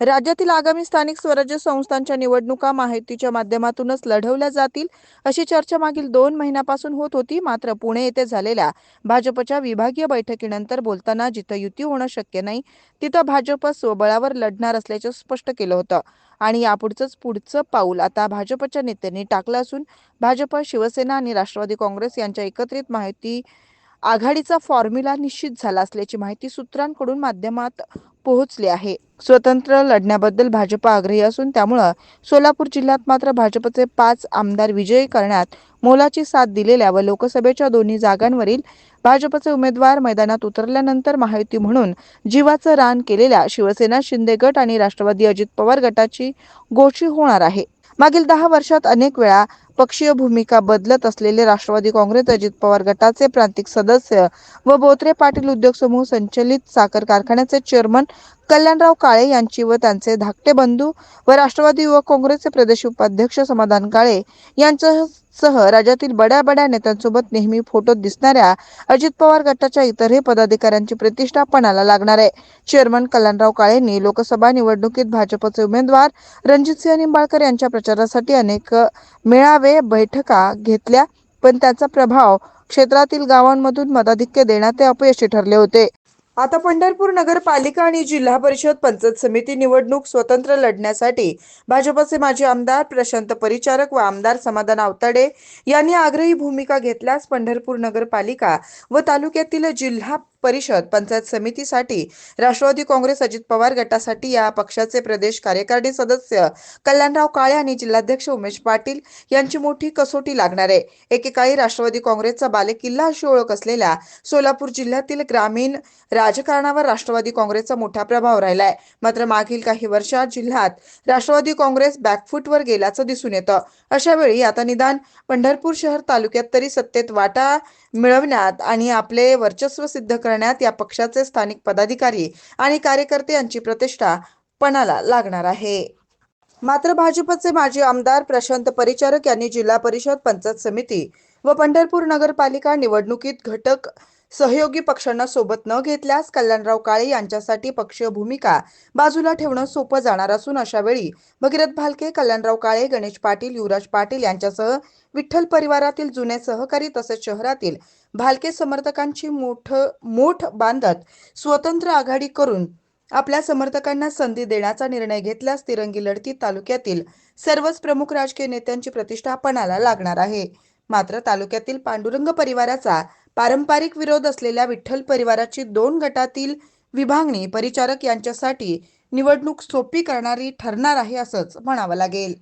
राज्यातील आगामी स्थानिक स्वराज्य संस्थांच्या निवडणुका माहितीच्या माध्यमातूनच लढवल्या जातील अशी चर्चा मागील दोन महिन्यापासून होत होती. मात्र पुणे येथे झालेल्या भाजपच्या विभागीय बैठकीनंतर बोलताना जिथं युती होणं शक्य नाही तिथं भाजप स्वबळावर लढणार असल्याचं स्पष्ट केलं होतं. आणि यापुढचंच पुढचं पाऊल आता भाजपच्या नेत्यांनी टाकलं असून भाजप शिवसेना आणि राष्ट्रवादी काँग्रेस यांच्या एकत्रित माहिती आघाडीचा फॉर्म्युला निश्चित झाला असल्याची माहिती सूत्रांकडून माध्यमात पोहोचली आहे. स्वतंत्र लढण्याबद्दल भाजप आग्रही असून त्यामुळं सोलापूर जिल्ह्यात मात्र भाजपचे पाच आमदार विजयी करण्यात मोलाची साथ दिलेल्या व लोकसभेच्या दोन्ही जागांवरील भाजपचे उमेदवार मैदानात उतरल्यानंतर महायुती म्हणून जीवाचं रान केलेल्या शिवसेना शिंदे गट आणि राष्ट्रवादी अजित पवार गटाची गोची होणार आहे. मागील दहा वर्षात अनेक वेळा पक्षीय भूमिका बदलत असलेले राष्ट्रवादी काँग्रेस अजित पवार गटाचे प्रांतिक सदस्य व बोत्रे पाटील उद्योग समूह संचलित साखर कारखान्याचे चेअरमन कल्याणराव काळे यांची व त्यांचे धाकटे बंधू व राष्ट्रवादी युवक काँग्रेसचे प्रदेश उपाध्यक्ष समाधान काळे यांच्यासह राज्यातील बड्या बड्या नेत्यांसोबत नेहमी फोटोत दिसणाऱ्या अजित पवार गटाच्या इतरही पदाधिकाऱ्यांची प्रतिष्ठा पणाला लागणार आहे. चेअरमन कल्याणराव काळेंनी लोकसभा निवडणुकीत भाजपचे उमेदवार रणजितसिंह निंबाळकर यांच्या प्रचारासाठी अनेक मेळावे बैठका घेतल्या पण त्याचा प्रभाव क्षेत्रातील गावांमधून मताधिक्य देण्यात ते अपयशी ठरले होते. आता पंढरपूर नगरपालिका आणि जिल्हा परिषद पंचायत समिती निवडणूक स्वतंत्र लढण्यासाठी भाजपचे माजी आमदार प्रशांत परिचारक व आमदार समाधान आवताडे यांनी आग्रही भूमिका घेतल्यास पंढरपूर नगरपालिका व तालुक्यातील जिल्हा परिषद पंचायत समितीसाठी राष्ट्रवादी काँग्रेस अजित पवार गटासाठी या पक्षाचे प्रदेश कार्यकारिणी सदस्य कल्याणराव काळे आणि जिल्हाध्यक्ष उमेश पाटील यांची मोठी कसोटी लागणार आहे. एकेकाळी राष्ट्रवादी काँग्रेसचा बालेकिल्ला अशी ओळख असलेल्या सोलापूर जिल्ह्यातील ग्रामीण राजकारणावर राष्ट्रवादी काँग्रेसचा मोठा प्रभाव राहिलाय. मात्र मागील काही वर्षात जिल्ह्यात राष्ट्रवादी काँग्रेस बॅकफूटवर गेल्याचं दिसून येतं. अशा वेळी आता निदान पंढरपूर शहर तालुक्यात तरी सत्तेत वाटा मिळवण्यात आणि आपले वर्चस्व सिद्ध करण्यात या पक्षाचे स्थानिक पदाधिकारी आणि कार्यकर्ते यांची प्रतिष्ठा पणाला लागणार आहे. मात्र भाजपचे माजी आमदार प्रशांत परिचारक यांनी जिल्हा परिषद पंचायत समिती व पंढरपूर नगरपालिका निवडणुकीत घटक सहयोगी पक्षांना सोबत न घेतल्यास कल्याणराव काळे यांच्यासाठी पक्षीय भूमिका बाजूला ठेवणं सोपं जाणार असून अशा वेळी भगीरथ भालके कल्याणराव काळे गणेश पाटील युवराज पाटील यांच्यासह विठ्ठल परिवारातील जुने सहकारी तसेच शहरातील भालके समर्थकांची मोठ मोठ बांधत स्वतंत्र आघाडी करून आपल्या समर्थकांना संधी देण्याचा निर्णय घेतल्यास तिरंगी लढती तालुक्यातील सर्वच प्रमुख राजकीय नेत्यांची प्रतिष्ठा पणाला लागणार आहे. मात्र तालुक्यातील पांडुरंग परिवाराचा पारंपरिक विरोध असलेल्या विठ्ठल परिवाराची दोन गटातील विभागणी परिचारक यांच्यासाठी निवडणूक सोपी करणारी ठरणार आहे असंच म्हणावं लागेल.